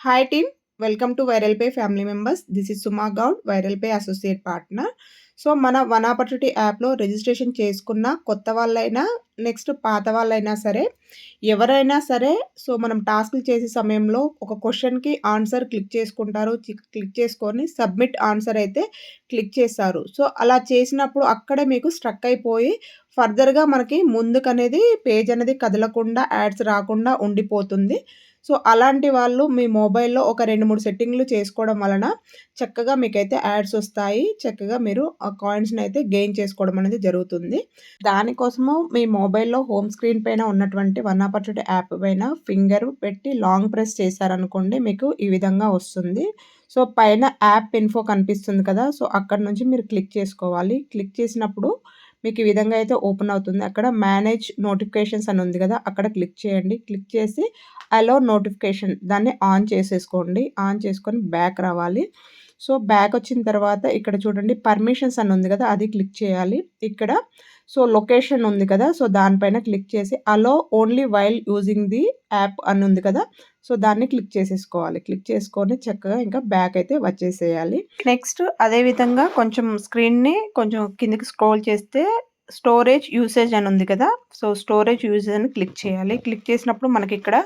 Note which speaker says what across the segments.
Speaker 1: Hi team welcome to Viral Pay family members this is Suma Goud Viral Pay associate partner so మన One Opportunity యాప్లో registration చేసుకున్న కొత్త వాళ్ళైనా next పాత వాళ్ళైనా సరే ఎవరైనా సరే సో మనం టాస్క్లు చేసే సమయంలో ఒక క్వశ్చన్కి ఆన్సర్ క్లిక్ చేసుకుంటారు. క్లిక్ చేసుకొని సబ్మిట్ ఆన్సర్ అయితే క్లిక్ చేస్తారు. సో అలా చేసినప్పుడు అక్కడే మీకు స్ట్రక్ అయిపోయి ఫర్దర్గా మనకి ముందుకనేది పేజ్ అనేది కదలకుండా యాడ్స్ రాకుండా ఉండిపోతుంది. సో అలాంటి వాళ్ళు మీ మొబైల్‌లో ఒక రెండు మూడు సెట్టింగ్‌లు చేసుకోవడం వలన చక్కగా మీకైతే యాడ్స్ వస్తాయి. చక్కగా మీరు ఆ కాయిన్స్‌ని అయితే గెయిన్ చేసుకోవడం అనేది జరుగుతుంది. దానికోసము మీ మొబైల్‌లో హోమ్ స్క్రీన్ పైన ఉన్నటువంటి వన్ ఆపర్చునిటీ యాప్ పైన ఫింగర్ పెట్టి లాంగ్ ప్రెస్ చేశారనుకోండి మీకు ఈ విధంగా వస్తుంది. సో పైన యాప్ ఇన్ఫో కనిపిస్తుంది కదా! సో అక్కడ నుంచి మీరు క్లిక్ చేసుకోవాలి. క్లిక్ చేసినప్పుడు మీకు ఈ విధంగా అయితే ఓపెన్ అవుతుంది. అక్కడ మేనేజ్ నోటిఫికేషన్స్ అని ఉంది కదా! అక్కడ క్లిక్ చేయండి. క్లిక్ చేసి అలో నోటిఫికేషన్ దాన్ని ఆన్ చేసేసుకోండి ఆన్ చేసుకొని బ్యాక్ రావాలి సో బ్యాక్ వచ్చిన తర్వాత ఇక్కడ చూడండి పర్మిషన్స్ అని ఉంది కదా అది క్లిక్ చేయాలి ఇక్కడ సో లొకేషన్ ఉంది కదా సో దానిపైన క్లిక్ చేసి allow only while using the app అని ఉంది కదా సో దాన్ని క్లిక్ చేసేసుకోవాలి. క్లిక్ చేసుకొని చక్కగా ఇంకా బ్యాక్ అయితే వచ్చేసేయాలి. నెక్స్ట్ అదేవిధంగా కొంచెం స్క్రీన్ని కొంచెం కిందికి స్క్రోల్ చేస్తే స్టోరేజ్ యూసేజ్ అని ఉంది కదా. సో స్టోరేజ్ యూసేజ్ అని క్లిక్ చేయాలి. క్లిక్ చేసినప్పుడు మనకి ఇక్కడ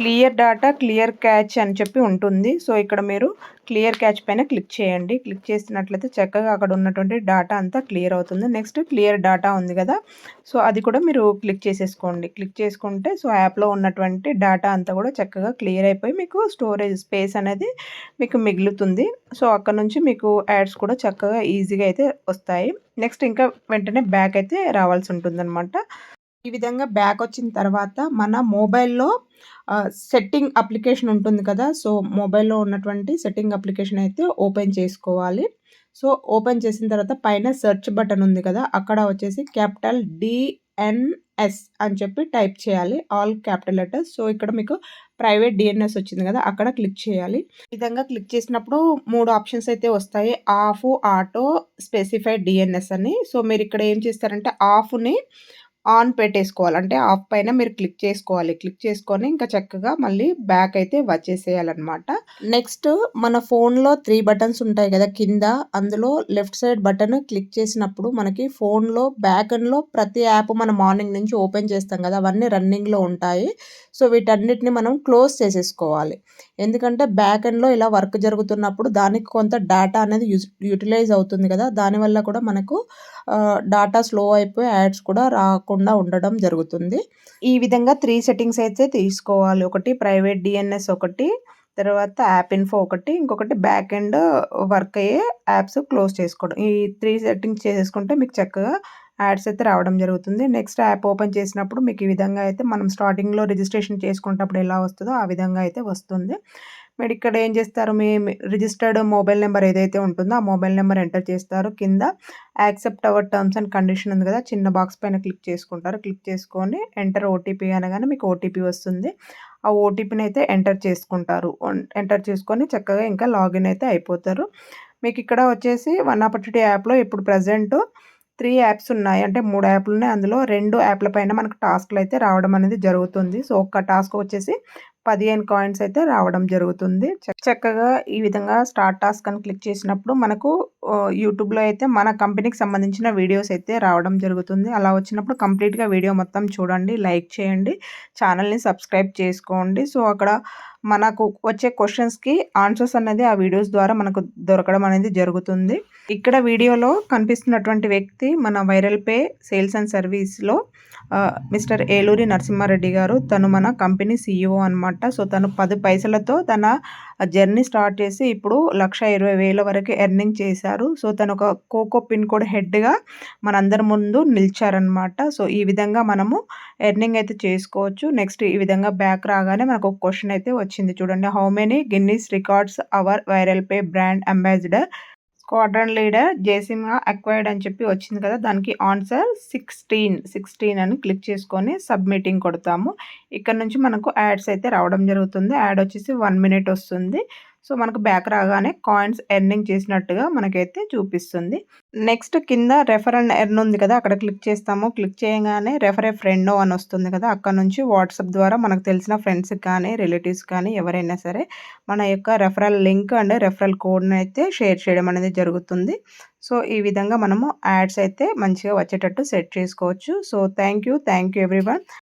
Speaker 1: క్లియర్ డాటా క్లియర్ క్యాచ్ అని చెప్పి ఉంటుంది. సో ఇక్కడ మీరు క్లియర్ క్యాచ్ పైన క్లిక్ చేయండి. క్లిక్ చేసినట్లయితే చక్కగా అక్కడ ఉన్నటువంటి డాటా అంతా క్లియర్ అవుతుంది. నెక్స్ట్ క్లియర్ డాటా ఉంది కదా. సో అది కూడా మీరు క్లిక్ చేసేసుకోండి. క్లిక్ చేసుకుంటే సో యాప్లో ఉన్నటువంటి డాటా అంతా కూడా చక్కగా క్లియర్ అయిపోయి మీకు స్టోరేజ్ స్పేస్ అనేది మీకు మిగులుతుంది. సో అక్కడ నుంచి మీకు యాడ్స్ కూడా చక్కగా ఈజీగా అయితే వస్తాయి. నెక్స్ట్ ఇంకా వెంటనే బ్యాక్ అయితే రావాల్సి ఉంటుందన్నమాట ఈ విధంగా బ్యాక్ వచ్చిన తర్వాత మన మొబైల్లో సెట్టింగ్ అప్లికేషన్ ఉంటుంది కదా సో మొబైల్లో ఉన్నటువంటి సెట్టింగ్ అప్లికేషన్ అయితే ఓపెన్ చేసుకోవాలి. సో ఓపెన్ చేసిన తర్వాత పైన సెర్చ్ బటన్ ఉంది కదా అక్కడ వచ్చేసి క్యాపిటల్ డిఎన్ఎస్ అని చెప్పి టైప్ చేయాలి ఆల్ క్యాపిటల్ లెటర్స్. సో ఇక్కడ మీకు ప్రైవేట్ డిఎన్ఎస్ వచ్చింది కదా అక్కడ క్లిక్ చేయాలి. ఈ విధంగా క్లిక్ చేసినప్పుడు మూడు ఆప్షన్స్ అయితే వస్తాయి. ఆఫ్ ఆటో స్పెసిఫైడ్ డిఎన్ఎస్ అని. సో మీరు ఇక్కడ ఏం చేస్తారంటే ఆఫ్ని ఆన్ పెట్టేసుకోవాలి. అంటే ఆఫ్ పైన మీరు క్లిక్ చేసుకోవాలి. క్లిక్ చేసుకొని ఇంకా చక్కగా మళ్ళీ బ్యాక్ అయితే వచ్చేసేయాలన్నమాట. నెక్స్ట్ మన ఫోన్లో త్రీ బటన్స్ ఉంటాయి కదా కింద. అందులో లెఫ్ట్ సైడ్ బటన్ క్లిక్ చేసినప్పుడు మనకి ఫోన్లో బ్యాక్ అండ్లో ప్రతి యాప్ మనం మార్నింగ్ నుంచి ఓపెన్ చేస్తాం కదా అవన్నీ రన్నింగ్లో ఉంటాయి. సో వీటన్నిటిని మనం క్లోజ్ చేసేసుకోవాలి. ఎందుకంటే బ్యాక్ ఎండ్లో ఇలా వర్క్ జరుగుతున్నప్పుడు దానికి కొంత డేటా అనేది యూటిలైజ్ అవుతుంది కదా. దానివల్ల కూడా మనకు డాటా స్లో అయిపోయి యాడ్స్ కూడా రాకుండా ఉండడం జరుగుతుంది. ఈ విధంగా త్రీ సెట్టింగ్స్ అయితే తీసుకోవాలి. ఒకటి ప్రైవేట్ డిఎన్ఎస్ ఒకటి తర్వాత యాప్ ఇన్ఫో ఒకటి ఇంకొకటి బ్యాక్ ఎండ్ వర్క్ అయ్యే యాప్స్ క్లోజ్ చేసుకోవడం. ఈ త్రీ సెట్టింగ్స్ చేసేసుకుంటే మీకు చక్కగా యాడ్స్ అయితే రావడం జరుగుతుంది. నెక్స్ట్ యాప్ ఓపెన్ చేసినప్పుడు మీకు ఈ విధంగా అయితే మనం స్టార్టింగ్లో రిజిస్ట్రేషన్ చేసుకున్నప్పుడు ఎలా వస్తుందో ఆ విధంగా అయితే వస్తుంది. మీరు ఇక్కడ ఏం చేస్తారు? మీ రిజిస్టర్డ్ మొబైల్ నెంబర్ ఏదైతే ఉంటుందో ఆ మొబైల్ నెంబర్ ఎంటర్ చేస్తారు. కింద accept our terms and condition ఉంది కదా చిన్న బాక్స్ పైన క్లిక్ చేసుకుంటారు. క్లిక్ చేసుకొని ఎంటర్ ఓటీపీ అనగానే మీకు ఓటీపీ వస్తుంది. ఆ ఓటీపీని అయితే ఎంటర్ చేసుకుంటారు. ఎంటర్ చేసుకొని చక్కగా ఇంకా లాగిన్ అయితే అయిపోతారు. మీకు ఇక్కడ వచ్చేసి వన్ ఆపర్చునిటీ యాప్లో ఇప్పుడు ప్రజెంట్ త్రీ యాప్స్ ఉన్నాయి. అంటే మూడు యాప్లు ఉన్నాయి. అందులో రెండు యాప్ల పైన మనకు టాస్క్లు అయితే రావడం అనేది జరుగుతుంది. సో ఒక్క టాస్క్ వచ్చేసి పదిహేను కాయిన్స్ అయితే రావడం జరుగుతుంది. చక్కగా ఈ విధంగా స్టార్ట్ టాస్క్ అని క్లిక్ చేసినప్పుడు మనకు యూట్యూబ్లో అయితే మన కంపెనీకి సంబంధించిన వీడియోస్ అయితే రావడం జరుగుతుంది. అలా వచ్చినప్పుడు కంప్లీట్గా వీడియో మొత్తం చూడండి లైక్ చేయండి ఛానల్ని సబ్స్క్రైబ్ చేసుకోండి. సో అక్కడ మనకు వచ్చే క్వశ్చన్స్కి ఆన్సర్స్ అనేది ఆ వీడియోస్ ద్వారా మనకు దొరకడం అనేది జరుగుతుంది. ఇక్కడ వీడియోలో కనిపిస్తున్నటువంటి వ్యక్తి మన వైరల్ పే సేల్స్ అండ్ సర్వీస్లో మిస్టర్ ఏలూరి నరసింహారెడ్డి గారు. తను మన కంపెనీ సీఈఓ అనమాట సో తను పది పైసలతో తన జర్నీ స్టార్ట్ చేసి ఇప్పుడు లక్ష ఇరవై వేల వరకు ఎర్నింగ్ చేశారు. సో తను ఒక కోకో పిన్ కోడ్ హెడ్గా మనందరి ముందు నిలిచారనమాట సో ఈ విధంగా మనము ఎర్నింగ్ అయితే చేసుకోవచ్చు. నెక్స్ట్ ఈ విధంగా బ్యాక్ రాగానే మనకు ఒక క్వశ్చన్ అయితే వచ్చింది. చూడండి how many Guinness records our viral pay brand ambassador squadron leader జేసిమ్గా acquired అని చెప్పి వచ్చింది కదా. దానికి ఆన్సర్ సిక్స్టీన్ సిక్స్టీన్ అని క్లిక్ చేసుకొని సబ్మిటింగ్ కొడతాము. ఇక్కడ నుంచి మనకు యాడ్స్ అయితే రావడం జరుగుతుంది. యాడ్ వచ్చేసి వన్ మినిట్ వస్తుంది. సో, మనకు బ్యాక్ రాగానే కాయిన్స్ ఎర్నింగ్ చేసినట్టుగా మనకైతే చూపిస్తుంది. నెక్స్ట్ కింద రెఫర్ అండ్ ఎర్న్ ఉంది కదా! అక్కడ క్లిక్ చేస్తాము. క్లిక్ చేయగానే రెఫర్ ఏ ఫ్రెండ్ అని వస్తుంది కదా! అక్కడ నుంచి వాట్సాప్ ద్వారా మనకు తెలిసిన ఫ్రెండ్స్‌కి కానీ, రిలేటివ్స్ కానీ ఎవరైనా సరే మన యొక్క రెఫరల్ లింక్ అండ్ రెఫరల్ అయితే షేర్ చేయడం అనేది జరుగుతుంది. సో, ఈ విధంగా మనము యాడ్స్ అయితే మంచిగా వచ్చేటట్టు సెట్ చేసుకోవచ్చు. So, thank you. Thank you everyone.